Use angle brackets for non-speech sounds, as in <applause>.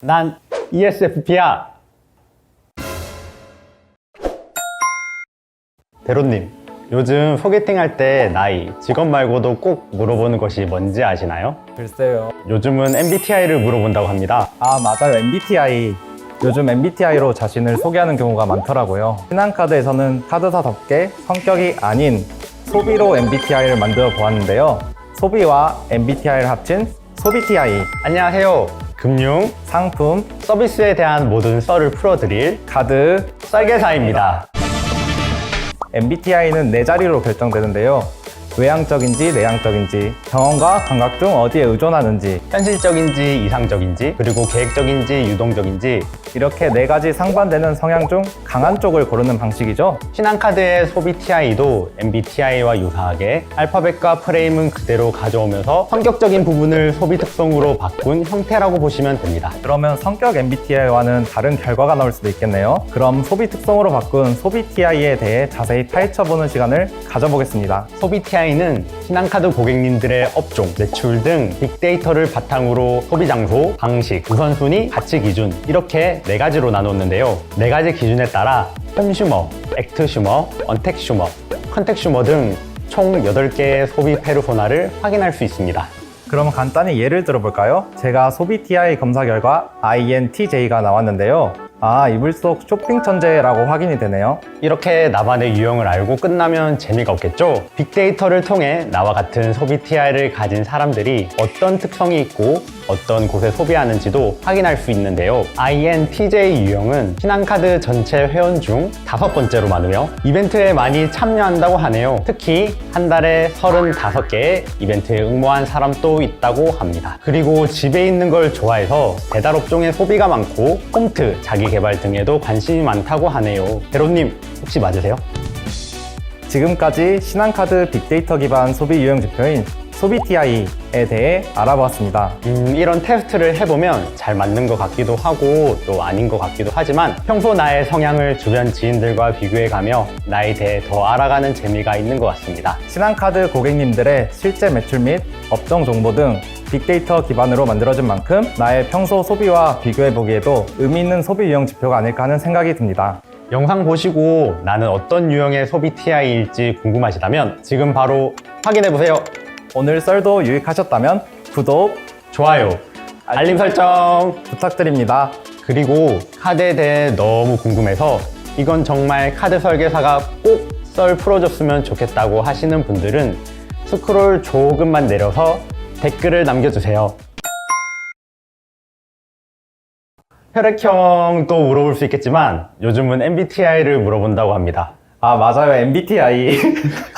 난 ESFP야. 대로님, 요즘 소개팅 할 때 나이, 직업 말고도 꼭 물어보는 것이 뭔지 아시나요? 글쎄요. 요즘은 MBTI를 물어본다고 합니다. 아, 맞아요. MBTI. 요즘 MBTI로 자신을 소개하는 경우가 많더라고요. 신한카드에서는 카드사답게 성격이 아닌 소비로 MBTI를 만들어 보았는데요. 소비와 MBTI를 합친 소비TI. 안녕하세요. 금융, 상품, 서비스에 대한 모든 썰을 풀어드릴 카드, 썰개사입니다. MBTI는 네 자리로 결정되는데요. 외향적인지 내향적인지, 경험과 감각 중 어디에 의존하는지, 현실적인지 이상적인지, 그리고 계획적인지 유동적인지, 이렇게 네 가지 상반되는 성향 중 강한 쪽을 고르는 방식이죠. 신한카드의 소비 TI도 MBTI와 유사하게 알파벳과 프레임은 그대로 가져오면서 성격적인 부분을 소비 특성으로 바꾼 형태라고 보시면 됩니다. 그러면 성격 MBTI와는 다른 결과가 나올 수도 있겠네요. 그럼 소비 특성으로 바꾼 소비 TI에 대해 자세히 파헤쳐보는 시간을 가져보겠습니다. 소비 TI 는 신한카드 고객님들의 업종, 매출 등 빅데이터를 바탕으로 소비 장소, 방식, 우선순위, 가치 기준 이렇게 네 가지로 나눴는데요. 네 가지 기준에 따라 홈슈머, 액트슈머, 언택슈머, 컨택슈머 등 총 8개의 소비 페르소나를 확인할 수 있습니다. 그럼 간단히 예를 들어볼까요? 제가 소비 TI 검사 결과 INTJ가 나왔는데요. 아, 이불 속 쇼핑 천재라고 확인이 되네요. 이렇게 나만의 유형을 알고 끝나면 재미가 없겠죠? 빅데이터를 통해 나와 같은 소비 TI를 가진 사람들이 어떤 특성이 있고 어떤 곳에 소비하는지도 확인할 수 있는데요. INTJ 유형은 신한카드 전체 회원 중 다섯 번째로 많으며 이벤트에 많이 참여한다고 하네요. 특히 한 달에 35개의 이벤트에 응모한 사람도 있다고 합니다. 그리고 집에 있는 걸 좋아해서 배달 업종에 소비가 많고 홈트, 자기 개발 등에도 관심이 많다고 하네요. 대로님 혹시 맞으세요? 지금까지 신한카드 빅데이터 기반 소비 유형 지표인 소비 TI에 대해 알아보았습니다. 음, 이런 테스트를 해보면 잘 맞는 것 같기도 하고 또 아닌 것 같기도 하지만 평소 나의 성향을 주변 지인들과 비교해가며 나에 대해 더 알아가는 재미가 있는 것 같습니다. 신한카드 고객님들의 실제 매출 및 업종 정보 등 빅데이터 기반으로 만들어진 만큼 나의 평소 소비와 비교해보기에도 의미 있는 소비 유형 지표가 아닐까 하는 생각이 듭니다. 영상 보시고 나는 어떤 유형의 소비 TI일지 궁금하시다면 지금 바로 확인해보세요. 오늘 썰도 유익하셨다면 구독 좋아요, 알림 설정, 부탁드립니다. 그리고 카드에 대해 너무 궁금해서 이건 정말 카드 설계사가 꼭 썰 풀어줬으면 좋겠다고 하시는 분들은 스크롤 조금만 내려서 댓글을 남겨주세요. 혈액형도 물어볼 수 있겠지만 요즘은 MBTI를 물어본다고 합니다. 아, 맞아요. MBTI. <laughs>